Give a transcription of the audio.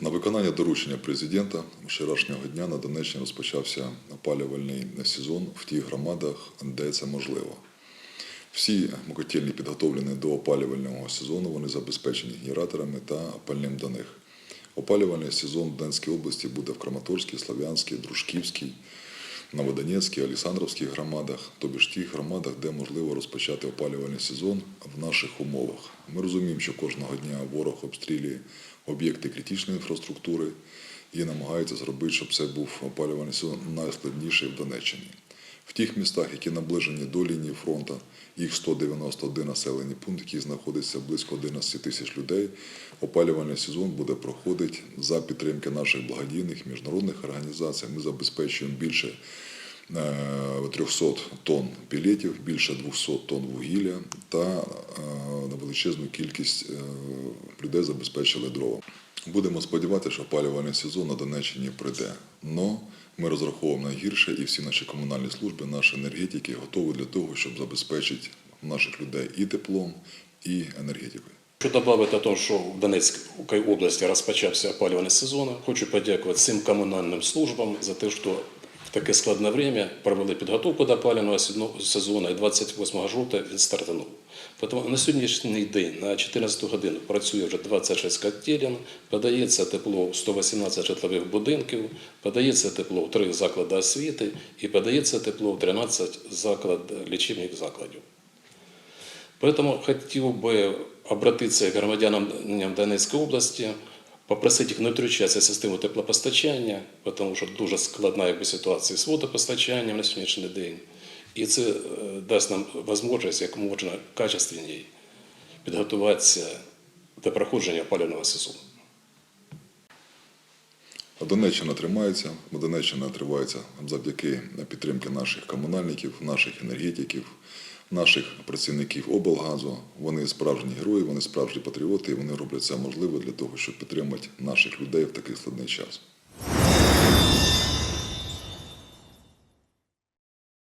На виконання доручення президента вчорашнього дня на Донеччині розпочався опалювальний сезон в тих громадах, де це можливо. Всі мокотільні підготовлені до опалювального сезону, вони забезпечені генераторами та пальним до них. Опалювальний сезон в Донецькій області буде в Краматорській, Слов'янській, Дружківській, Новодонецькій, Олександровських громадах, тобі ж тих громадах, де можливо розпочати опалювальний сезон в наших умовах. Ми розуміємо, що кожного дня ворог обстрілює об'єкти критичної інфраструктури і намагається зробити, щоб це був опалювальний сезон найскладніший в Донеччині. В тих містах, які наближені до лінії фронту, їх 191 населені пункт, які знаходиться близько 11 тисяч людей. Опалювальний сезон буде проходити за підтримки наших благодійних міжнародних організацій. Ми забезпечуємо більше 300 тонн пілетів, більше 200 тонн вугілля та е, на величезну кількість е, людей забезпечили дрова. Будемо сподіватися, що опалювальний сезон на Донеччині прийде. Но ми розраховуємо на гірше і всі наші комунальні служби, наші енергетики готові для того, щоб забезпечити наших людей і теплом, і енергетикою. Хочу додати те, що в Донецькій області розпочався опалювальний сезон. Хочу подякувати всім комунальним службам за те, що таке складне время провели підготовку до опалювального сезону і 28 жовтня він стартанув. Тому на сьогоднішній день на 14 годину працює вже 26 котелень, подається тепло в 118 житлових будинків, подається тепло в 3 заклади освіти і подається тепло в 13 заклад, лічебних закладів. Поэтому хотел бы обратиться к громадянам Донецької області, попросити їх не втручатися в систему теплопостачання, тому що дуже складна якби, ситуація з водопостачанням на сьогоднішній день. І це е, дасть нам можливість як можна качественніше підготуватися до проходження опалювального сезону. Донеччина тримається, Донеччина тривається завдяки підтримки наших комунальників, наших енергетиків, наших працівників облгазу. Вони справжні герої, вони справжні патріоти, і вони роблять все можливе для того, щоб підтримати наших людей в такий складний час.